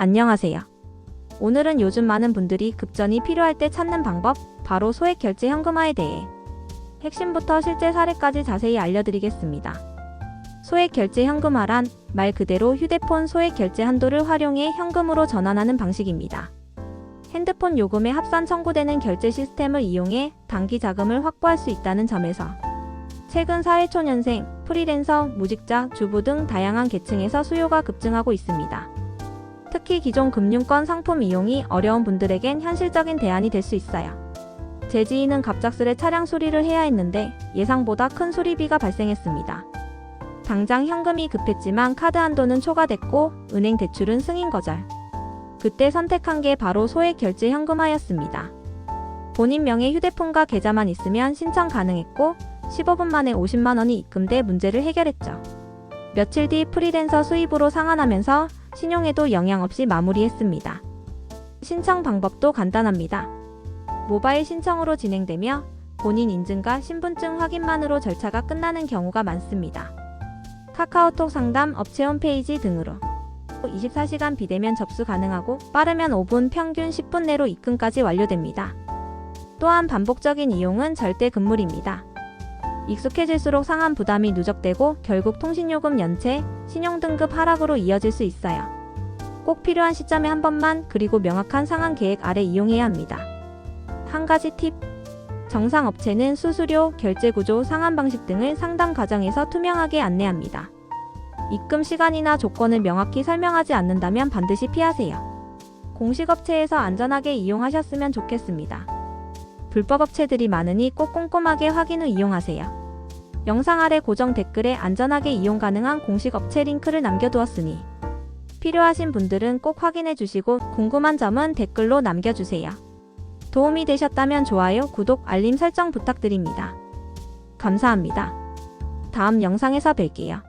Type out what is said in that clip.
안녕하세요. 오늘은 요즘 많은 분들이 급전이 필요할 때 찾는 방법, 바로 소액 결제 현금화에 대해 핵심부터 실제 사례까지 자세히 알려드리겠습니다. 소액 결제 현금화란 말 그대로 휴대폰 소액 결제 한도를 활용해 현금으로 전환하는 방식입니다. 핸드폰 요금에 합산 청구되는 결제 시스템을 이용해 단기 자금을 확보할 수 있다는 점에서 최근 사회초년생, 프리랜서, 무직자, 주부 등 다양한 계층에서 수요가 급증하고 있습니다. 특히 기존 금융권 상품 이용이 어려운 분들에겐 현실적인 대안이 될 수 있어요. 제 지인은 갑작스레 차량 수리를 해야 했는데 예상보다 큰 수리비가 발생했습니다. 당장 현금이 급했지만 카드 한도는 초과됐고 은행 대출은 승인 거절. 그때 선택한 게 바로 소액 결제 현금화였습니다. 본인 명의 휴대폰과 계좌만 있으면 신청 가능했고 15분 만에 50만 원이 입금돼 문제를 해결했죠. 며칠 뒤 프리랜서 수입으로 상환하면서 신용에도 영향 없이 마무리했습니다. 신청 방법도 간단합니다. 모바일 신청으로 진행되며 본인 인증과 신분증 확인만으로 절차가 끝나는 경우가 많습니다. 카카오톡 상담 업체 홈페이지 등으로 24시간 비대면 접수 가능하고 빠르면 5분 평균 10분 내로 입금까지 완료됩니다. 또한 반복적인 이용은 절대 금물입니다. 익숙해질수록 상한 부담이 누적되고 결국 통신요금 연체, 신용등급 하락으로 이어질 수 있어요. 꼭 필요한 시점에 한 번만 그리고 명확한 상한 계획 아래 이용해야 합니다. 한 가지 팁. 정상 업체는 수수료, 결제 구조, 상한 방식 등을 상담 과정에서 투명하게 안내합니다. 입금 시간이나 조건을 명확히 설명하지 않는다면 반드시 피하세요. 공식 업체에서 안전하게 이용하셨으면 좋겠습니다. 불법 업체들이 많으니 꼭 꼼꼼하게 확인 후 이용하세요. 영상 아래 고정 댓글에 안전하게 이용 가능한 공식 업체 링크를 남겨두었으니 필요하신 분들은 꼭 확인해 주시고 궁금한 점은 댓글로 남겨주세요. 도움이 되셨다면 좋아요, 구독, 알림 설정 부탁드립니다. 감사합니다. 다음 영상에서 뵐게요.